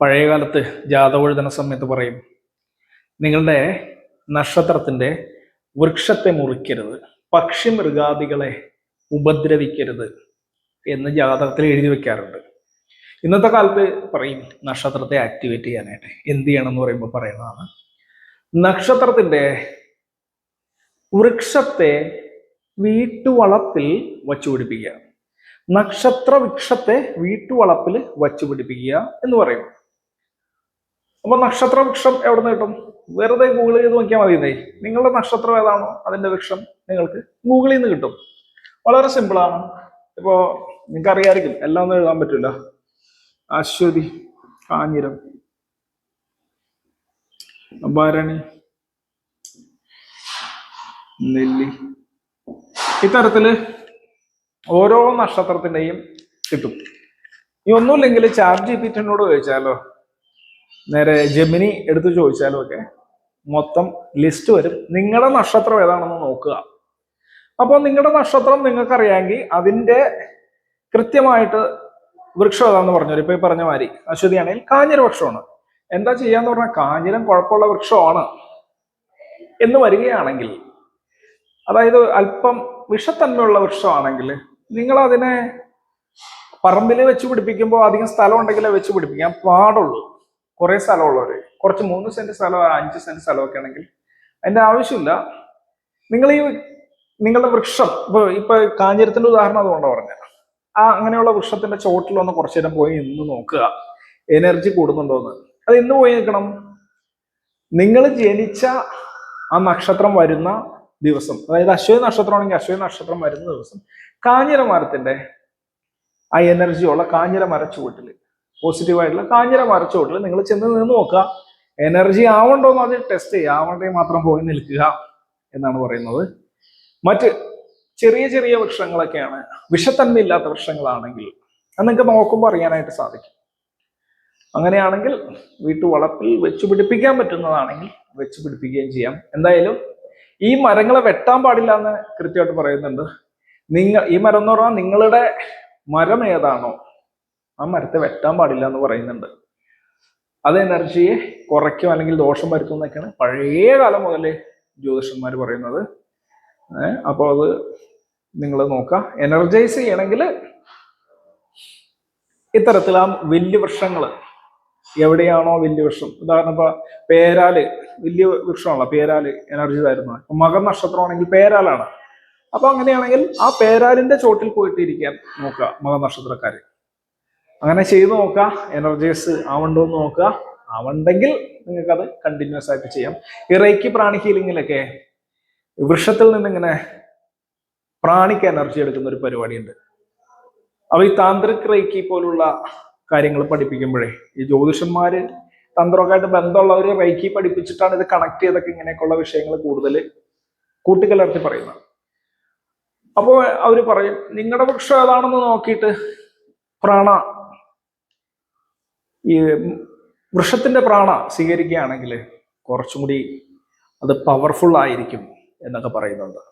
പഴയകാലത്ത് ജാതവഴുതന സമയത്ത് പറയും നിങ്ങളുടെ നക്ഷത്രത്തിന്റെ വൃക്ഷത്തെ മുറിക്കരുത് പക്ഷി മൃഗാദികളെ ഉപദ്രവിക്കരുത് എന്ന് ജാതകത്തിൽ എഴുതി വെക്കാറുണ്ട്. ഇന്നത്തെ കാലത്ത് പറയും നക്ഷത്രത്തെ ആക്ടിവേറ്റ് ചെയ്യാനായിട്ട് എന്ത് ചെയ്യണം എന്ന് പറയുമ്പോൾ പറയുന്നതാണ് നക്ഷത്രത്തിന്റെ വൃക്ഷത്തെ വീട്ടുവളപ്പിൽ വച്ചു പിടിപ്പിക്കുക. നക്ഷത്ര വൃക്ഷത്തെ വീട്ടുവളപ്പിൽ വച്ചു പിടിപ്പിക്കുക എന്ന് പറയും. അപ്പോൾ നക്ഷത്ര വൃക്ഷം എവിടെ നിന്ന് കിട്ടും? വെറുതെ ഗൂഗിൾ ചെയ്ത് നോക്കിയാൽ മതിയെന്നേ നിങ്ങളുടെ നക്ഷത്രം ഏതാണോ അതിന്റെ വൃക്ഷം നിങ്ങൾക്ക് ഗൂഗിളിൽ നിന്ന് കിട്ടും. വളരെ സിമ്പിളാണ് ഇപ്പോ നിങ്ങൾക്ക് അറിയാമായിരിക്കും എല്ലാം ഒന്നും എഴുതാൻ പറ്റില്ല. അശ്വതി കാഞ്ഞിരം ഭരണി നെല്ലി. ഇത്തരത്തിൽ ഓരോ നക്ഷത്രത്തിന്റെയും കിട്ടും. ഈ ഒന്നുമില്ലെങ്കിൽ ചാറ്റ് ജി പി ചോദിച്ചാലോ? നേരെ ജെമിനി എടുത്ത് ചോദിച്ചാലോ ഒക്കെ? മൊത്തം ലിസ്റ്റ് വരും. നിങ്ങളുടെ നക്ഷത്രം ഏതാണെന്ന് നോക്കുക. അപ്പോൾ നിങ്ങളുടെ നക്ഷത്രം നിങ്ങൾക്കറിയാമെങ്കിൽ അതിന്റെ കൃത്യമായിട്ട് വൃക്ഷം ഏതാണെന്ന് പറഞ്ഞു ഇപ്പൊ ഈ പറഞ്ഞ മാതിരി അശ്വതിയാണെങ്കിൽ കാഞ്ഞിര വൃക്ഷമാണ് എന്താ ചെയ്യാന്ന് പറഞ്ഞാൽ കാഞ്ഞിരം കുഴപ്പമുള്ള വൃക്ഷമാണ് എന്ന് വരികയാണെങ്കിൽ അതായത് അല്പം വിഷത്തന്മയുള്ള വൃക്ഷമാണെങ്കിൽ നിങ്ങൾ അതിനെ പറമ്പിൽ വെച്ച് പിടിപ്പിക്കുമ്പോൾ അധികം സ്ഥലം ഉണ്ടെങ്കിലേ വെച്ച് പിടിപ്പിക്കാൻ പാടുള്ളൂ. കുറെ സ്ഥലമുള്ളവർ കുറച്ച് മൂന്ന് സെന്റ് സ്ഥലം അഞ്ച് സെന്റ് സ്ഥലമൊക്കെ ആണെങ്കിൽ അതിന്റെ ആവശ്യമില്ല. നിങ്ങൾ ഈ നിങ്ങളുടെ വൃക്ഷം ഇപ്പോൾ ഇപ്പൊ കാഞ്ഞിരത്തിന്റെ ഉദാഹരണം അതുകൊണ്ടാണ് പറഞ്ഞത്. ആ അങ്ങനെയുള്ള വൃക്ഷത്തിന്റെ ചോട്ടിലൊന്ന് കുറച്ചു നേരം പോയി നിന്ന് നോക്കുക. എനർജി കൂടുന്നുണ്ടോന്ന്. അത് എന്ന് പോയി നിൽക്കണം. നിങ്ങൾ ജനിച്ച ആ നക്ഷത്രം വരുന്ന ദിവസം അതായത് അശ്വതി നക്ഷത്രമാണെങ്കിൽ അശ്വതി നക്ഷത്രം വരുന്ന ദിവസം കാഞ്ഞിരമാരത്തിന്റെ ആ എനർജിയുള്ള കാഞ്ഞിര മര ചുവട്ടിൽ പോസിറ്റീവായിട്ടുള്ള കാഞ്ഞിര മര ചുവട്ടിൽ നിങ്ങൾ ചെന്ന് നിന്ന് നോക്കുക. എനർജി ആവണ്ടോ എന്ന് അത് ടെസ്റ്റ് ചെയ്യുക. ആവണ്ടേ മാത്രം പോയി നിൽക്കുക എന്നാണ് പറയുന്നത്. മറ്റ് ചെറിയ ചെറിയ വൃക്ഷങ്ങളൊക്കെയാണ്. വിഷത്തന്മയില്ലാത്ത വൃക്ഷങ്ങളാണെങ്കിൽ അത് നിങ്ങൾക്ക് നോക്കുമ്പോൾ അറിയാനായിട്ട് സാധിക്കും. അങ്ങനെയാണെങ്കിൽ വീട്ടു വളപ്പിൽ വെച്ച് പിടിപ്പിക്കാൻ പറ്റുന്നതാണെങ്കിൽ വെച്ച് പിടിപ്പിക്കുകയും ചെയ്യാം. എന്തായാലും ഈ മരങ്ങളെ വെട്ടാൻ പാടില്ല എന്ന് കൃത്യമായിട്ട് പറയുന്നുണ്ട്. നിങ്ങൾ ഈ മരം എന്ന് പറഞ്ഞാൽ നിങ്ങളുടെ മരം ഏതാണോ ആ മരത്തെ വെട്ടാൻ പാടില്ല എന്ന് പറയുന്നുണ്ട്. അത് എനർജിയെ കുറയ്ക്കും അല്ലെങ്കിൽ ദോഷം വരുത്തും എന്നൊക്കെയാണ് പഴയ കാലം മുതലേ ജ്യോതിഷന്മാർ പറയുന്നത്. അപ്പോൾ അത് നിങ്ങൾ നോക്കുക. എനർജൈസ് ചെയ്യണമെങ്കിൽ ഇത്തരത്തിൽ ആ വലിയ വൃക്ഷങ്ങൾ എവിടെയാണോ വലിയ വൃക്ഷം. ഉദാഹരണം ഇപ്പൊ പേരാൽ വലിയ വൃക്ഷമാണല്ലോ പേരാൽ എനർജി തരുന്നത് ഇപ്പൊ മകർ നക്ഷത്രമാണെങ്കിൽ പേരാലാണ്. അപ്പൊ അങ്ങനെയാണെങ്കിൽ ആ പേരാലിന്റെ ചോട്ടിൽ പോയിട്ട് ഇരിക്കാൻ നോക്കുക മകർ നക്ഷത്രക്കാര്. അങ്ങനെ ചെയ്തു നോക്കുക എനർജൈസ് ആവണ്ടോ എന്ന് നോക്കുക. ആവണ്ടെങ്കിൽ നിങ്ങൾക്ക് അത് കണ്ടിന്യൂസ് ആയിട്ട് ചെയ്യാം. ഈ റേക്കി പ്രാണി ഹീലിങ്ങിലൊക്കെ വൃക്ഷത്തിൽ നിന്നിങ്ങനെ പ്രാണിക്ക് എനർജി എടുക്കുന്ന ഒരു പരിപാടിയുണ്ട്. അപ്പൊ ഈ താന്ത്രിക് റേക്കി പോലുള്ള കാര്യങ്ങൾ പഠിപ്പിക്കുമ്പോഴേ ഈ ജ്യോതിഷന്മാര് തന്ത്രമൊക്കെ ആയിട്ട് ബന്ധമുള്ളവര് റേക്കി പഠിപ്പിച്ചിട്ടാണ് ഇത് കണക്ട് ചെയ്തൊക്കെ ഇങ്ങനെയൊക്കെയുള്ള വിഷയങ്ങൾ കൂടുതൽ കൂട്ടിക്കലർത്തി പറയുന്നത്. അപ്പോൾ അവർ പറയും നിങ്ങളുടെ വൃക്ഷം ഏതാണെന്ന് നോക്കിയിട്ട് പ്രാണ ഈ വൃക്ഷത്തിന്റെ പ്രാണ സ്വീകരിക്കുകയാണെങ്കിൽ കുറച്ചും കൂടി അത് പവർഫുൾ ആയിരിക്കും എന്നൊക്കെ പറയുന്നുണ്ട്.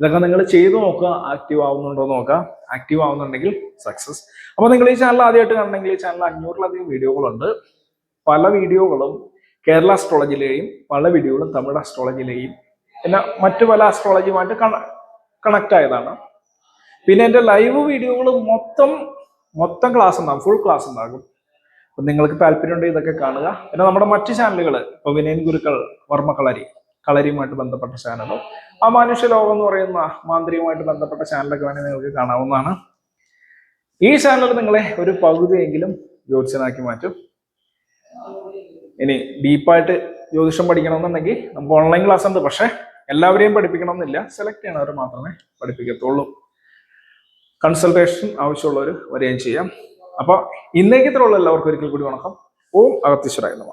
ഇതൊക്കെ നിങ്ങൾ ചെയ്തു നോക്കുക ആക്റ്റീവ് ആവുന്നുണ്ടോ നോക്കുക. ആക്റ്റീവ് ആവുന്നുണ്ടെങ്കിൽ സക്സസ് അപ്പോൾ നിങ്ങൾ ഈ ചാനൽ ആദ്യമായിട്ട് കാണണമെങ്കിൽ ഈ ചാനൽ അഞ്ഞൂറിലധികം വീഡിയോകളുണ്ട്. പല വീഡിയോകളും കേരള അസ്ട്രോളജിയിലെയും പല വീഡിയോകളും തമിഴ് അസ്ട്രോളജിയിലെയും പിന്നെ മറ്റു പല അസ്ട്രോളജിയുമായിട്ട് കണക്ട് ആയതാണ്. പിന്നെ എന്റെ ലൈവ് വീഡിയോകൾ മൊത്തം മൊത്തം ക്ലാസ് ഉണ്ടാകും ഫുൾ ക്ലാസ് ഉണ്ടാകും. അപ്പം നിങ്ങൾക്ക് താല്പര്യമുണ്ടെങ്കിൽ ഇതൊക്കെ കാണുക. പിന്നെ നമ്മുടെ മറ്റു ചാനലുകൾ ഇപ്പോൾ വിനയൻ ഗുരുക്കൾ വർമ്മ കളരി. കളരിയുമായിട്ട് ബന്ധപ്പെട്ട ചാനലോ ആ മനുഷ്യ ലോകം എന്ന് പറയുന്ന മാന്ത്രികമായിട്ട് ബന്ധപ്പെട്ട ചാനലൊക്കെ വേണമെങ്കിൽ നിങ്ങൾക്ക് കാണാവുന്നതാണ്. ഈ ചാനൽ നിങ്ങളെ ഒരു പകുതിയെങ്കിലും ജ്യോതിഷനാക്കി മാറ്റും. ഇനി ഡീപ്പായിട്ട് ജ്യോതിഷം പഠിക്കണമെന്നുണ്ടെങ്കിൽ നമുക്ക് ഓൺലൈൻ ക്ലാസ് ഉണ്ട്. പക്ഷെ എല്ലാവരെയും പഠിപ്പിക്കണമെന്നില്ല. സെലക്ട് ചെയ്യണവർ മാത്രമേ പഠിപ്പിക്കത്തുള്ളൂ. കൺസൾട്ടേഷൻ ആവശ്യമുള്ളവർ വരികയും ചെയ്യാം. അപ്പൊ ഇന്നേക്കത്തിലുള്ള എല്ലാവർക്കും ഒരിക്കൽ കൂടി വണക്കം. ഓം അഗത്യശ്വരായ നമ.